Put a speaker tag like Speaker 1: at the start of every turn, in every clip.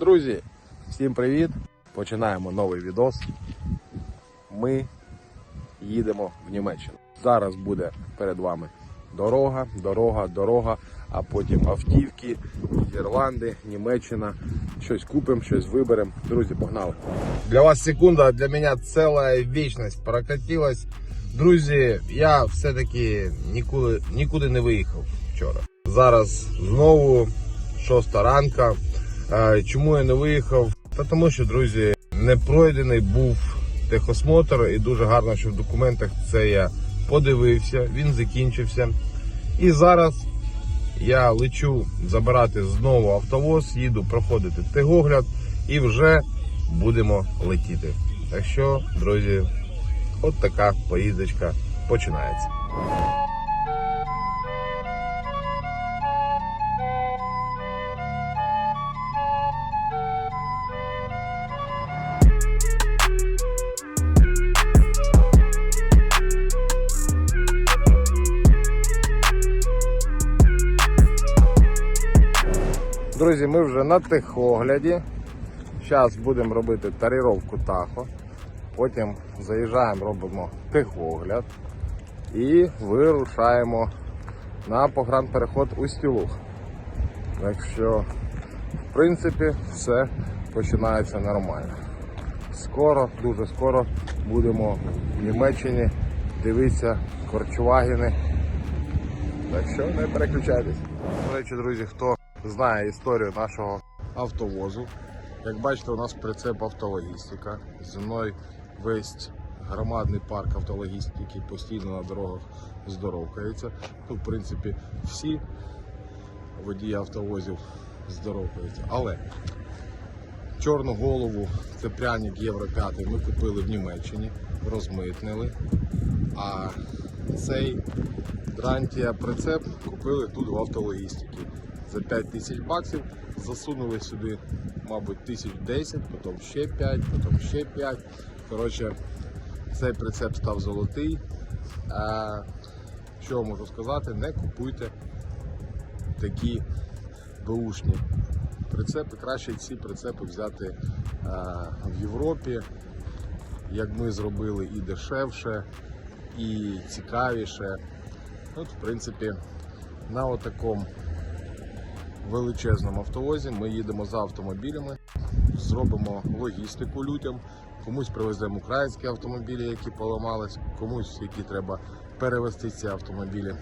Speaker 1: Друзі, всім привіт! Починаємо новий відос. Ми їдемо в Німеччину. Зараз буде перед вами дорога, дорога, дорога, а потім автівки, Нідерланди, Німеччина. Щось купимо, щось виберемо. Друзі, погнали. Для вас секунда, а для мене ціла вічність прокатилась. Друзі, я все-таки нікуди, нікуди не виїхав вчора. Зараз знову шоста ранка. Чому я не виїхав? Та Тому що, друзі, не пройдений був техосмотр, і дуже гарно, що в документах це я подивився, він закінчився. І зараз я лечу забирати знову автовоз, їду проходити техогляд і вже будемо летіти. Так що, друзі, от така поїздочка починається. Друзі, ми вже на техогляді. Зараз будемо робити таріровку тахо. Потім заїжджаємо, робимо техогляд і вирушаємо на погранпереход у Стілух. Так що, в принципі, все починається нормально. Скоро, дуже скоро будемо в Німеччині дивитися корчвагіни. Так що не переключайтесь. До речі, друзі, хто знає історію нашого автовозу. Як бачите, у нас прицеп автологістика. Зі мною весь громадний парк автологістики, який постійно на дорогах здоровкається. Ну, в принципі, всі водії автовозів здоровкаються. Але чорну голову, це пряник Євро 5 ми купили в Німеччині, розмитнили. А цей Дрантія прицеп купили тут в автологістиці за 5 тисяч баксів. Засунули сюди, мабуть, тисяч 10, потім ще 5, потім ще 5. Коротше, цей прицеп став золотий. А, що можу сказати, не купуйте такі беушні прицепи. Краще ці прицепи взяти а, в Європі, як ми зробили, і дешевше, і цікавіше. От, в принципі, на отакому величезному автовозі ми їдемо за автомобілями, зробимо логістику людям, комусь привеземо українські автомобілі, які поламались, комусь, які треба перевезти ці автомобілі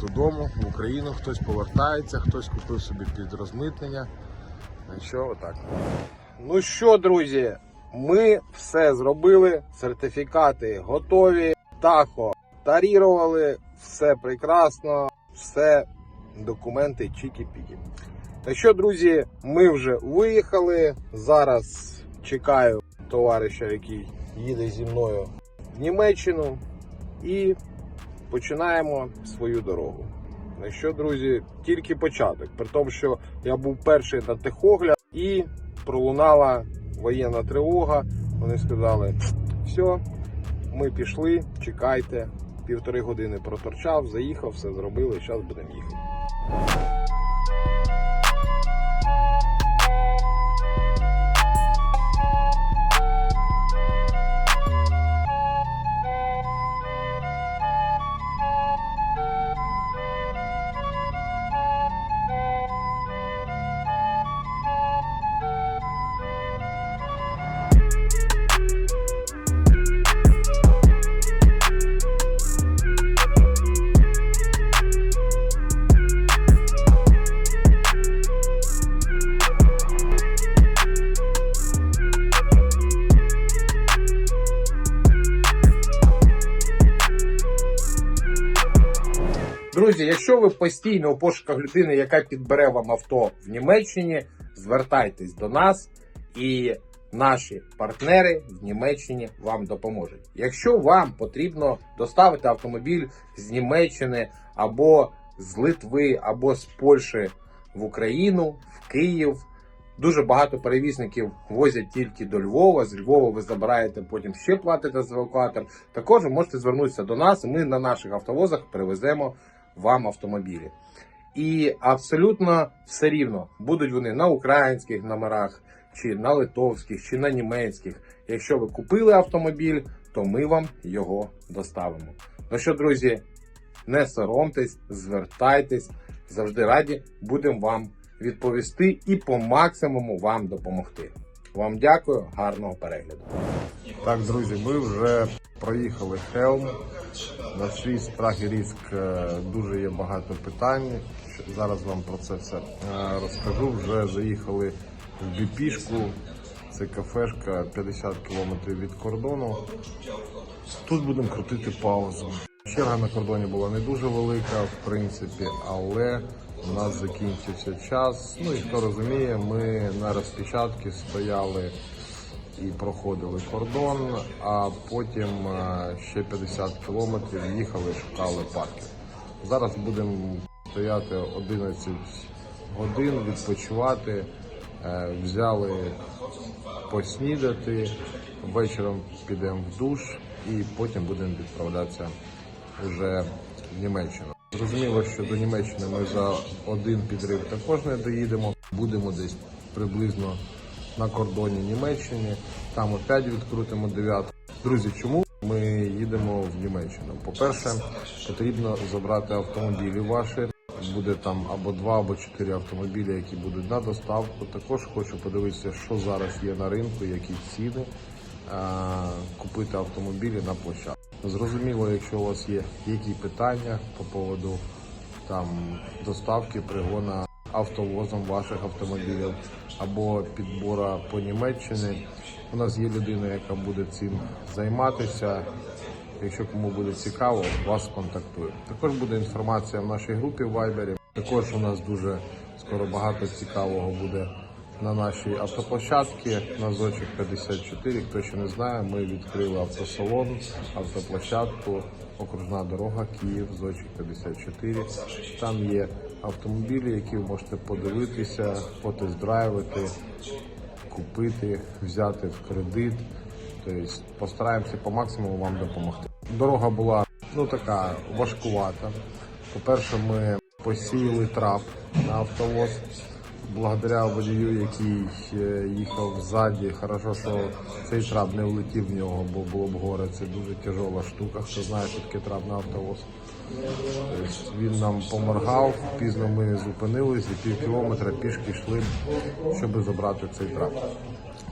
Speaker 1: додому, в Україну. Хтось повертається, хтось купив собі під розмитнення. Що отак. Ну що, друзі, ми все зробили. Сертифікати готові. Тахо тарірували, все прекрасно, все документи чікі-пікі. Так що, друзі, ми вже виїхали. Зараз чекаю товариша, який їде зі мною в Німеччину, і починаємо свою дорогу. Так що, друзі, тільки початок. При тому, що я був перший на техогляд і пролунала воєнна тривога. Вони сказали, все, ми пішли, чекайте. Півтори години проторчав, заїхав, все зробили, зараз будемо їхати. Друзі, якщо ви постійно у пошуках людини, яка підбере вам авто в Німеччині, звертайтесь до нас і наші партнери в Німеччині вам допоможуть. Якщо вам потрібно доставити автомобіль з Німеччини або з Литви, або з Польщі в Україну, в Київ. Дуже багато перевізників возять тільки до Львова. З Львова ви забираєте, потім ще платите за евакуатор. Також можете звернутися до нас, ми на наших автовозах перевеземо вам автомобілі. І абсолютно все рівно будуть вони на українських номерах, чи на литовських, чи на німецьких. Якщо ви купили автомобіль, то ми вам його доставимо. Ну що, друзі, не соромтесь, звертайтесь, завжди раді будемо вам відповісти і по максимуму вам допомогти. Вам дякую, гарного перегляду. Так, друзі, ми вже проїхали Хелм. На свій страх і ризик е, дуже є багато питань. Зараз вам про це все е, розкажу. Вже заїхали в Біпішку. Це кафешка 50 кілометрів від кордону. Тут будемо крутити паузу. Черга на кордоні була не дуже велика, в принципі, але у нас закінчився час. Ну і хто розуміє, ми на розпечатці стояли і проходили кордон, а потім е, ще 50 кілометрів їхали, шукали парків. Зараз будемо стояти 11 годин, відпочивати. Е, Взяли поснідати, вечором підемо в душ і потім будемо відправлятися вже в Німеччину. Зрозуміло, що до Німеччини ми за один підрив також не доїдемо. Будемо десь приблизно на кордоні Німеччини. Там опять відкрутимо дев'ятку. Друзі, чому ми їдемо в Німеччину? По-перше, потрібно забрати автомобілі ваші. Буде там або два, або чотири автомобілі, які будуть на доставку. Також хочу подивитися, що зараз є на ринку, які ціни купити автомобілі на площадку. Зрозуміло, якщо у вас є які питання по поводу там доставки, пригона автовозом ваших автомобілів або підбора по Німеччині. У нас є людина, яка буде цим займатися. Якщо кому буде цікаво, вас контактую. Також буде інформація в нашій групі в Viber. Також у нас дуже скоро багато цікавого буде на нашій автоплощадці на Зочик 54. Хто ще не знає, ми відкрили автосалон, автоплощадку, окружна дорога Київ, Зочик 54. Там є автомобілі, які ви можете подивитися, потест-драйвити, купити, взяти в кредит. Тобто постараємося по максимуму вам допомогти. Дорога була ну така важкувата. По-перше, ми посіяли трап на автовоз. Благодаря водію, який е, їхав ззаді, хорошо, що цей трап не влетів в нього, бо було б горе. Це дуже тяжела штука. Хто знає, що таке трап на автовоз. Тобто він нам поморгав, пізно ми зупинились і пів кілометра пішки йшли, щоб забрати цей трап.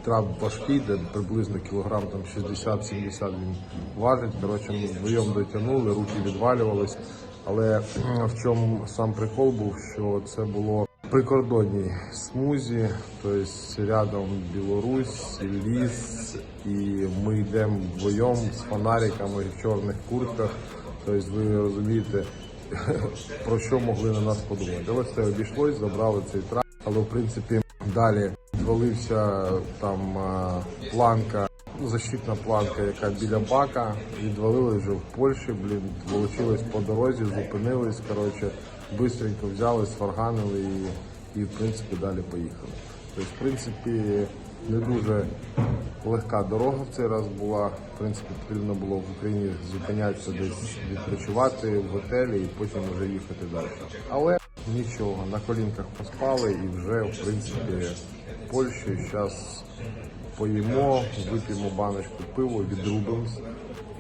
Speaker 1: Трап важкий, де приблизно кілограм там 60-70 він важить. Коротше, ми вдвоєм дотягнули, руки відвалювались. Але в чому сам прикол був, що це було прикордонній смузі, тобто рядом Білорусь, ліс, і ми йдемо вдвоєм з фонариками в чорних куртках. Тобто ви розумієте, про що могли на нас подумати. Але все обійшлось, забрали цей трап. Але в принципі далі відвалився там планка, ну, защитна планка, яка біля бака. Відвалили вже в Польщі, блін, волочились по дорозі, зупинились. Коротше, бистренько взяли, сварганили і, і в принципі далі поїхали. Тобто, в принципі, не дуже легка дорога в цей раз була. В принципі, потрібно було в Україні зупинятися десь відпочивати в готелі і потім вже їхати далі. Але нічого, на колінках поспали і вже в принципі в Польщі зараз поїмо, вип'ємо баночку пива, відрубимось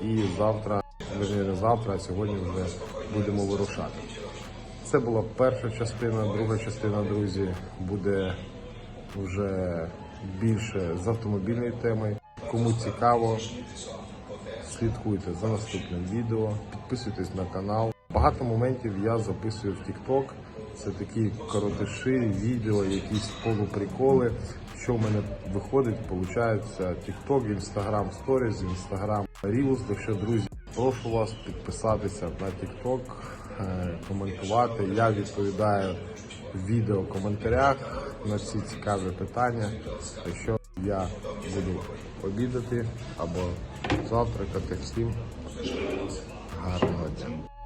Speaker 1: і завтра, верні, не завтра, а сьогодні вже будемо вирушати. Це була перша частина, друга частина, друзі, буде вже більше з автомобільної теми. Кому цікаво, слідкуйте за наступним відео, підписуйтесь на канал. Багато моментів я записую в TikTok. Це такі коротиші, відео, якісь полуприколи. Що в мене виходить, виходить TikTok, Instagram Stories, Instagram Reels. Так що, друзі, прошу вас підписатися на TikTok, коментувати. Я відповідаю в відео коментарях на всі цікаві питання. Якщо я буду обідати або завтракати всім гарного дня.